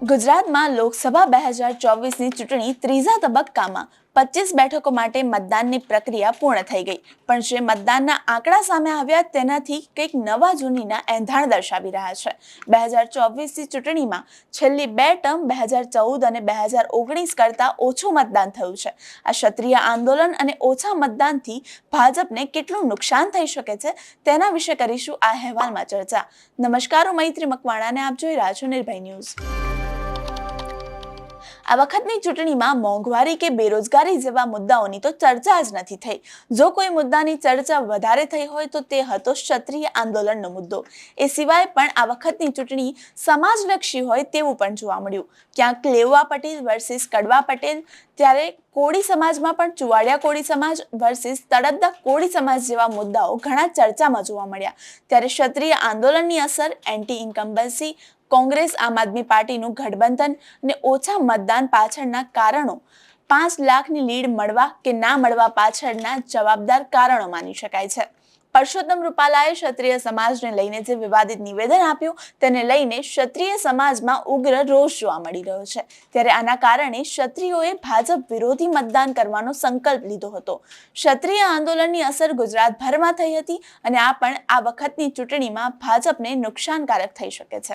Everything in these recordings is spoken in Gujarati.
ગુજરાતમાં લોકસભા બે હજાર ચોવીસની ચૂંટણી ત્રીજા તબક્કામાં પચીસ બેઠકો માટે મતદાનની પ્રક્રિયા પૂર્ણ થઈ ગઈ. પણ જે મતદાનના આંકડા સામે આવ્યા તેનાથી કંઈક નવા જૂનીના એંધાણ દર્શાવી રહ્યા છે. બે હજાર ચોવીસની ચૂંટણીમાં છેલ્લી બે ટર્મ બે હજાર ચૌદ અને બે હજાર ઓગણીસ કરતાં ઓછું મતદાન થયું છે. આ ક્ષત્રિય આંદોલન અને ઓછા મતદાનથી ભાજપને કેટલું નુકસાન થઈ શકે છે તેના વિશે કરીશું આ અહેવાલમાં ચર્ચા. નમસ્કાર હું મૈત્રી મકવાણાને આપ જોઈ રહ્યા છો નિર્ભય ન્યૂઝ. આ વખતની ચૂંટણીમાં મોંઘવારી કે બેરોજગારી જેવા મુદ્દાઓની તો ચર્ચા જ નથી થઈ. જો કોઈ મુદ્દાની ચર્ચા વધારે થઈ હોય તો તે હતો ક્ષત્રિય આંદોલનનો મુદ્દો. એ સિવાય પણ આ વખતની ચૂંટણી સમાજલક્ષી હોય તેવું પણ જોવા મળ્યું. ક્યાંક લેવા પટેલ વર્સિસ કડવા પટેલ, ત્યારે કોળી સમાજમાં પણ ચુવાડિયા કોળી સમાજ વર્સિસ તળપદા કોળી સમાજ જેવા મુદ્દાઓ ઘણા ચર્ચામાં જોવા મળ્યા. ત્યારે ક્ષત્રિય આંદોલનની અસર એન્ટી ઇન્કમ્બન્સી કોંગ્રેસ, આમ આદમી પાર્ટીનું ગઠબંધન અને ઓછા મતદાન પાછળના કારણો પાંચ લાખની લીડ મળવા કે ના મળવા પાછળના જવાબદાર કારણો માની શકાય છે. પરસોત્તમ રૂપાલાએ ક્ષત્રિય સમાજને લઈને જે વિવાદિત નિવેદન આપ્યું, તેને લઈને ક્ષત્રિય સમાજમાં ઉગ્ર રોષ જોવા મળી રહ્યો છે. ત્યારે આના કારણે ક્ષત્રિયોએ ભાજપ વિરોધી મતદાન કરવાનો સંકલ્પ લીધો હતો. ક્ષત્રિય આંદોલનની અસર ગુજરાતભરમાં થઈ હતી અને આ પણ આ વખતની ચૂંટણીમાં ભાજપને નુકસાનકારક થઈ શકે છે.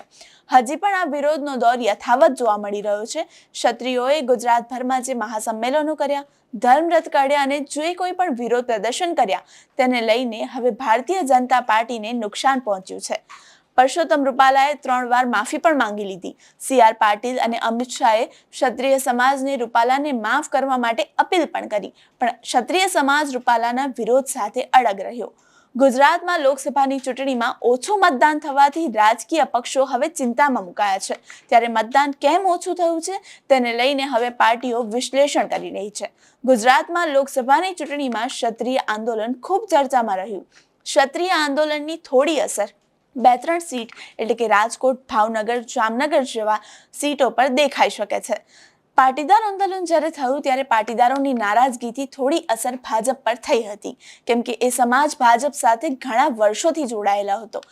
હજી પણ આ વિરોધનો દોર યથાવત જોવા મળી રહ્યો છે. ક્ષત્રિયોએ ગુજરાતભરમાં જે મહાસંમેલનો કર્યા ધર્મરથ કાઢ્યા અને જે કોઈ પણ વિરોધ પ્રદર્શન કર્યા, તેને લઈને હવે ભારતીય જનતા પાર્ટીને નુકસાન પહોંચ્યું છે. પરસોત્તમ રૂપાલાએ ત્રણ વાર માફી પણ માંગી લીધી. સી આર પાટીલ અને અમિત શાહે ક્ષત્રિય સમાજને રૂપાલાને માફ કરવા માટે અપીલ પણ કરી, પણ ક્ષત્રિય સમાજ રૂપાલાના વિરોધ સાથે અડગ રહ્યો. ગુજરાતમાં લોકસભાની ચૂંટણીમાં ઓછું મતદાન થવાથી રાજકીય પક્ષો હવે ચિંતામાં મુકાયા છે. ત્યારે મતદાન કેમ ઓછું થયું છે તેને લઈને હવે પાર્ટીઓ વિશ્લેષણ કરી રહી છે. ગુજરાતમાં લોકસભાની ચૂંટણીમાં ક્ષત્રિય આંદોલન ખૂબ ચર્ચામાં રહ્યું. ક્ષત્રિય આંદોલનની થોડી અસર. બે ત્રણ સીટ એટલે કે રાજકોટ, ભાવનગર, જામનગર જેવા સીટો પર દેખાઈ શકે છે. પાટીદાર આંદોલન જ્યારે થયું ત્યારે પાટીદારોની નારાજગીથી થોડી અસર ભાજપ પર થઈ હતી. કેમ કે એ સમાજ ભાજપ સાથે ઘણા વર્ષોથી જોડાયેલો હતો.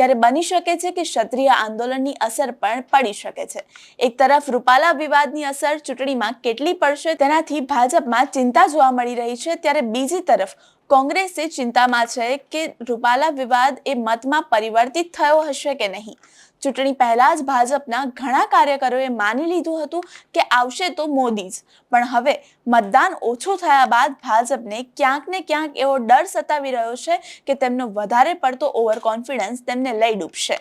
ત્યારે બની શકે છે કે ક્ષત્રિય આંદોલનની અસર પણ પડી શકે છે. એક તરફ રૂપાલા વિવાદની અસર ચૂંટણીમાં કેટલી પડશે તેનાથી ભાજપમાં ચિંતા જોવા મળી રહી છે, ત્યારે બીજી તરફ કોંગ્રેસે ચિંતામાં છે કે રૂપાલા વિવાદ એ મતમાં પરિવર્તિત થયો હશે કે નહીં. ચૂંટણી પહેલાં જ ભાજપના ઘણા કાર્યકરોએ માની લીધું હતું કે આવશે તો મોદી જ. પણ હવે મતદાન ઓછું થયા બાદ ભાજપને ક્યાંક ને ક્યાંક એવો ડર સતાવી રહ્યો છે કે તેમનો વધારે પડતો ઓવર કોન્ફિડન્સ તેમને લઈ ડૂબશે.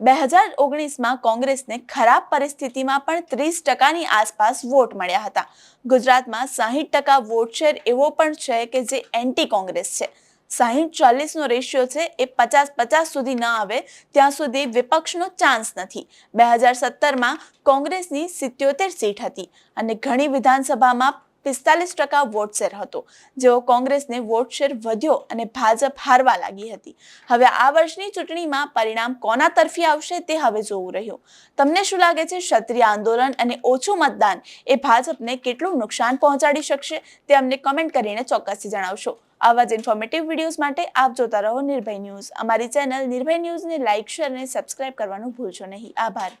બે હજાર ઓગણીસમાં કોંગ્રેસને ખરાબ પરિસ્થિતિમાં પણ ત્રીસ ટકાની આસપાસ વોટ મળ્યા હતા. ગુજરાતમાં સાહીઠ ટકા વોટ શેર એવો પણ છે કે જે એન્ટી કોંગ્રેસ છે. સાહીઠ ચાલીસનો રેશિયો છે એ પચાસ પચાસ સુધી ન આવે, ત્યાં સુધી વિપક્ષનો ચાન્સ નથી. બે હજાર સત્તરમાં કોંગ્રેસની સિત્યોતેર સીટ હતી અને ઘણી વિધાનસભામાં પિસ્તાલીસ ટકા વોટ શેર હતો. જેઓ કોંગ્રેસને વોટ શેર વધ્યો અને ભાજપ હારવા લાગી હતી. હવે આ વર્ષની ચૂંટણીમાં પરિણામ કોના તરફી આવશે તે હવે જોવું રહ્યું. તમને શું લાગે છે ક્ષત્રિય આંદોલન અને ઓછું મતદાન એ ભાજપને કેટલું નુકસાન પહોંચાડી શકશે તે અમને કમેન્ટ કરીને ચોક્કસથી જણાવશો. આવા જ ઇન્ફોર્મેટિવ વિડીયોઝ માટે આપ જોતા રહો નિર્ભય ન્યૂઝ. અમારી ચેનલ નિર્ભય ન્યૂઝને લાઇક શેર અને સબસ્ક્રાઇબ કરવાનું ભૂલશો નહીં. આભાર.